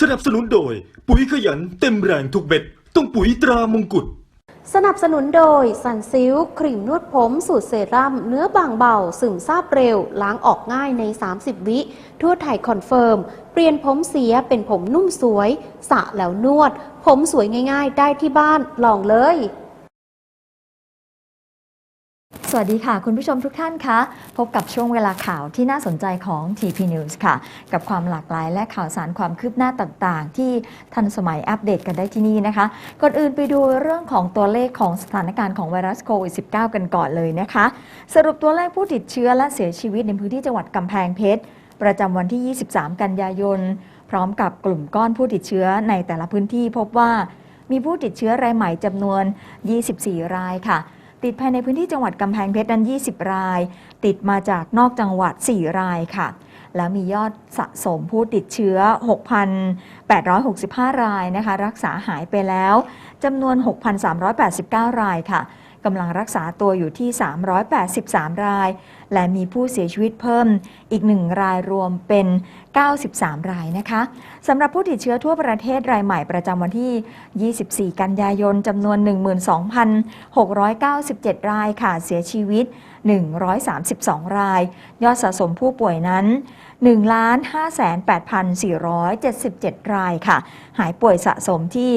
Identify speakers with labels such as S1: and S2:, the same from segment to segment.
S1: สนับสนุนโดย ปุ๋ยขยันเต็มแรงทุกเบ็ด ต้องปุ๋ยตรามงกุฎ
S2: สนับสนุนโดยสันซิลครีมนวดผม สูตรเซรั่มเนื้อบางเบา ซึมซาบเร็ว ล้างออกง่ายใน 30 วิ ทั่วไทยคอนเฟิร์ม เปลี่ยนผมเสียเป็นผมนุ่มสวยสระแล้วนวด ผมสวยง่าย ๆ ได้ที่บ้านลองเลย
S3: สวัสดีค่ะ คุณผู้ชมทุกท่านคะ พบกับช่วงเวลาข่าวที่น่าสนใจของ TP News ค่ะ กับความหลากหลายและข่าวสารความคืบหน้าต่างๆ ที่ทันสมัยอัปเดตกันได้ที่นี่นะคะ ก่อนอื่นไปดูเรื่องของตัวเลขของสถานการณ์ของไวรัสโควิด -19 กันก่อนเลยนะคะ สรุปตัวเลขผู้ติดเชื้อและเสียชีวิตในพื้นที่จังหวัดกำแพงเพชรประจำวันที่ 23 กันยายน พร้อมกับกลุ่มก้อนผู้ติดเชื้อในแต่ละพื้นที่พบว่ามีผู้ติดเชื้อรายใหม่จำนวน 24 รายค่ะ ติดภายในพื้นที่จังหวัดกำแพงเพชรนั้น 20 ราย ติดมาจากนอกจังหวัด 4 รายค่ะ แล้วมียอดสะสมผู้ติดเชื้อ 6,865 รายนะคะ รักษาหายไปแล้วจำนวน 6,389 รายค่ะกำลังรักษาตัวอยู่ที่ 383 รายและมีผู้เสียชีวิตเพิ่มอีก 1 รายรวมเป็น 93 รายนะคะสำหรับผู้ติดเชื้อทั่วประเทศรายใหม่ประจำวันที่ 24 กันยายนจำนวน 12,697 รายค่ะเสียชีวิต 132 ราย ยอดสะสมผู้ป่วยนั้น 1,58,477 รายค่ะ หายป่วยสะสมที่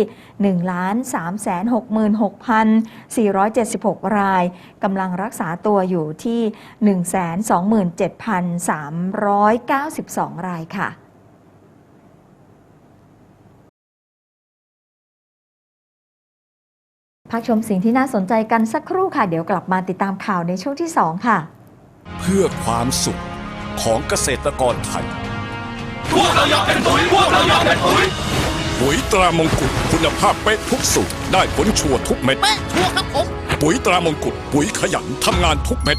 S3: 1,366,476 รายกำลังรักษาตัวอยู่ที่127,392 รายค่ะพักชมสิ่งที่น่าสนใจกันสักครู่ค่ะ เดี๋ยวกลับมาติดตามข่าวในช่วงที่ 2 ค่ะ
S4: เพื่อความสุขของเกษตรกรไทย
S5: พวกเราอยากเป็นปุ๋ย พวกเราอยากเป็นปุ๋ย
S4: ปุ๋ยตรามงกุฎคุณภาพเป๊ะทุกสูตรได้ผลชัวร์ทุกเม็ด
S5: เป๊ะชัวร์ครับผม
S4: ปุ๋ยตรามงกุฎปุ๋ยขยันทำงานทุกเม็ด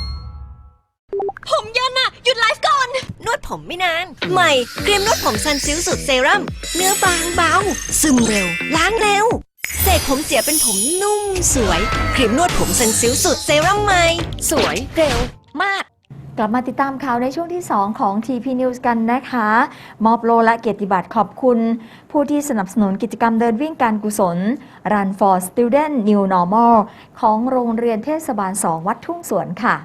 S6: ผมเยินอะหยุดไลฟ์ก่อน นวดผมไม่นาน ใหม่ครีมนวดผมซันซิลสูตรเซรั่มเนื้อบางเบา ซึมเร็ว ล้างเร็วเสกผมเสียเป็นผมนุ่มสวยครีมนวดผมซันซิลสูตรเซรั่มใหม่สวยเร็วมาก
S3: กลับมาติดตามข่าวในช่วงที่ 2 ของ TP News กันนะคะ มอบโลและเกียรติบัตรขอบคุณ ผู้ที่สนับสนุนกิจกรรมเดินวิ่งการกุศล Run for Student New Normal ของโรงเรียนเทศบาล 2 วัดทุ่งสวนค่ะ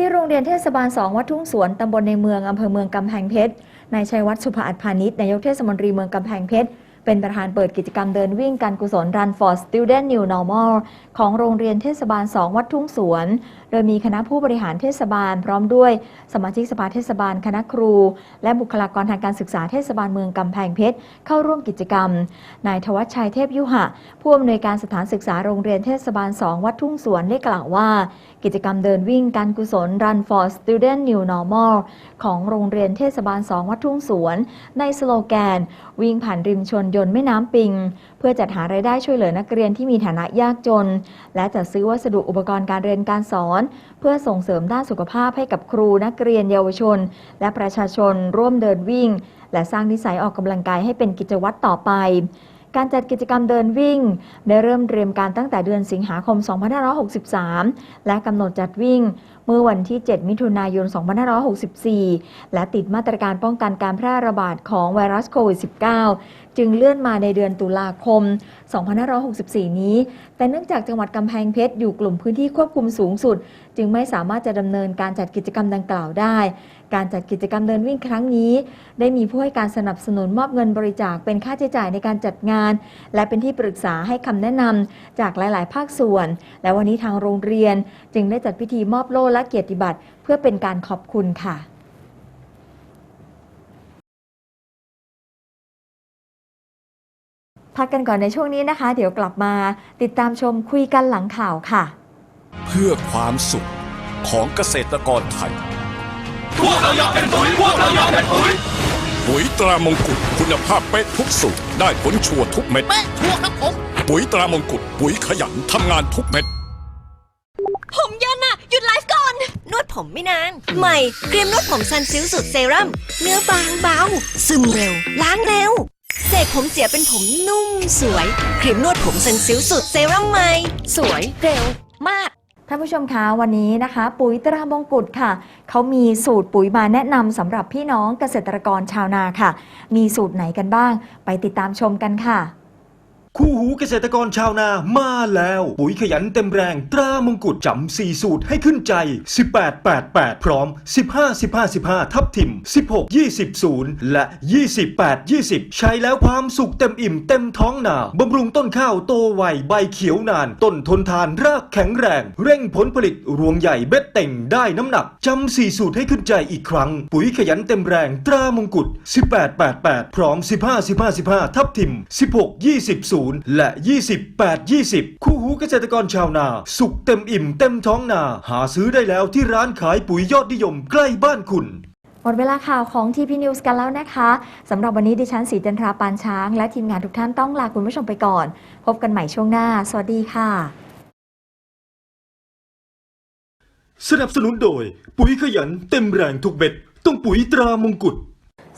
S3: ที่โรงเรียนเทศบาล 2 วัดทุ่งสวนตำบลในเมืองอำเภอเมืองกำแพงเพชรนายชัยวัฒน์สุภาอัฏพานิชนายกเทศมนตรีเมืองกำแพงเพชร เป็นประธานเปิดกิจกรรมเดินวิ่งการกุศล Run for Student New Normal ของโรงเรียนเทศบาล 2 วัดทุ่งสวน โดยมีคณะผู้บริหารเทศบาล พร้อมด้วยสมาชิกสภาเทศบาลคณะครู และบุคลากรทางการศึกษาเทศบาลเมืองกำแพงเพชรเข้าร่วมกิจกรรม นายทวัชชัยเทพยุหะ ผู้อำนวยการสถานศึกษาโรงเรียนเทศบาล 2 วัดทุ่งสวนได้กล่าวว่า กิจกรรมเดินวิ่งการกุศล Run for Student New Normal ของโรงเรียนเทศบาล 2 วัดทุ่งสวน ในสโลแกน วิ่งผ่านริมชนยยนต์แม่น้ำปิง เพื่อจัดหารายได้ช่วยเหลือนักเรียนที่มีฐานะยากจน และจัดซื้อวัสดุอุปกรณ์การเรียนการสอน เพื่อส่งเสริมด้านสุขภาพให้กับครูนักเรียนเยาวชน และประชาชนร่วมเดินวิ่ง และสร้างนิสัยออกกำลังกายให้เป็นกิจวัตรต่อไปการจัดกิจกรรมเดินวิ่ง ได้เริ่มเตรียมการตั้งแต่เดือนสิงหาคม 2563 และกำหนดจัดวิ่ง เมื่อวันที่ 7 มิถุนายน 2564 และติดมาตรการป้องกันการแพร่ระบาดของไวรัสโควิด -19 จึงเลื่อนมาในเดือนตุลาคม 2564 นี้ แต่เนื่องจากจังหวัดกำแพงเพชรอยู่กลุ่มพื้นที่ควบคุมสูงสุด จึงไม่สามารถจะดำเนินการจัดกิจกรรมดังกล่าวได้ การจัดกิจกรรมเดินวิ่งครั้งนี้ ได้มีผู้ให้การสนับสนุนมอบเงินบริจาคเป็นค่าใช้จ่ายในการจัดงาน และเป็นที่ปรึกษาให้คำแนะนำจากหลาย ๆ ภาคส่วน และวันนี้ทางโรงเรียนจึงได้จัดพิธีมอบโล่และเกียรติบัตรเพื่อเป็นการขอบคุณค่ะพักกันก่อนในช่วงนี้นะคะ เดี๋ยวกลับมาติดตามชมคุยกันหลังข่าวค่ะ
S4: เพื่อความสุขของเกษตรกรไทย
S5: พวกเราอยากเป็นปุ๋ย พวกเราอยากเป็นปุ๋ย
S4: ปุ๋ยตรามงกุฎคุณภาพเป๊ะทุกสูตรได้ผลชัวร์ทุกเม็ด
S5: เป๊ะชัวร์ครับผม
S4: ปุ๋ยตรามงกุฎปุ๋ยขยันทำงานทุกเม็ด
S6: ผมเยินอะหยุดไลฟ์ก่อน นวด ผมไม่นาน ใหม่ครีมนวดผมซันซิลสูตรเซรั่มเนื้อบางเบา ซึมเร็ว ล้างเร็วเสกผมเสียเป็นผมนุ่มสวย ครีมนวดผมซันซิลสูตรเซรั่มใหม่ สวยเร็วมาก
S3: ท่านผู้ชมคะวันนี้นะคะ ปุ๋ยตรามงกุฎค่ะเขามีสูตรปุ๋ยมาแนะนำสำหรับพี่น้องเกษตรกรชาวนาค่ะ มีสูตรไหนกันบ้าง ไปติดตามชมกันค่ะ
S1: คู่หูเกษตรกรชาวนามาแล้ว ปุ๋ยขยันเต็มแรง ตรามงกุฎจำสี่สูตรให้ขึ้นใจ 18 88 พร้อม 15 15 15 ทับทิม 16 20 0 และ 28 20 ใช้แล้วความสุขเต็มอิ่มเต็มท้องนาบำรุงต้นข้าวโตไวใบเขียวนาน ต้นทนทานรากแข็งแรง เร่งผลผลิตรวงใหญ่เบ็ดเต่งได้น้ำหนักจำสี่สูตรให้ขึ้นใจอีกครั้ง ปุ๋ยขยันเต็มแรงตรามงกุฎ18 88 พร้อม 15 15 15 ทับทิม 16 20 0และ 28 20 คู่หูเกษตรกรชาวนา สุขเต็มอิ่มเต็มท้องนา หาซื้อได้แล้วที่ร้านขายปุ๋ยยอดนิยมใกล้บ้านคุณ
S3: หมดเวลาข่าวของ TP News กันแล้วนะคะสำหรับวันนี้ดิฉันสีจันทราปานช้าง และทีมงานทุกท่านต้องลาคุณผู้ชมไปก่อน พบกันใหม่ช่วงหน้า สวัสดีค่ะ
S1: สนับสนุนโดย ปุ๋ยขยันเต็มแรงทุกเบ็ด ต้องปุ๋ยตรามงกุฎ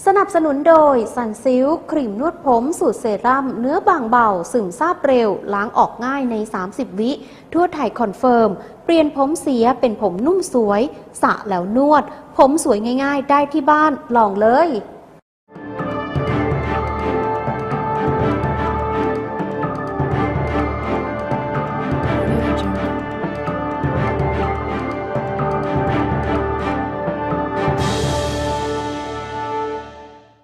S2: สนับสนุนโดยสันซิลครีมนวดผมสูตรเซรั่มเนื้อบางเบา ซึมซาบเร็ว ล้างออกง่ายใน 30 วิ ทั่วไทยคอนเฟิร์ม เปลี่ยนผมเสียเป็นผมนุ่มสวยสระแล้วนวด ผมสวยง่าย ๆ ได้ที่บ้านลองเลย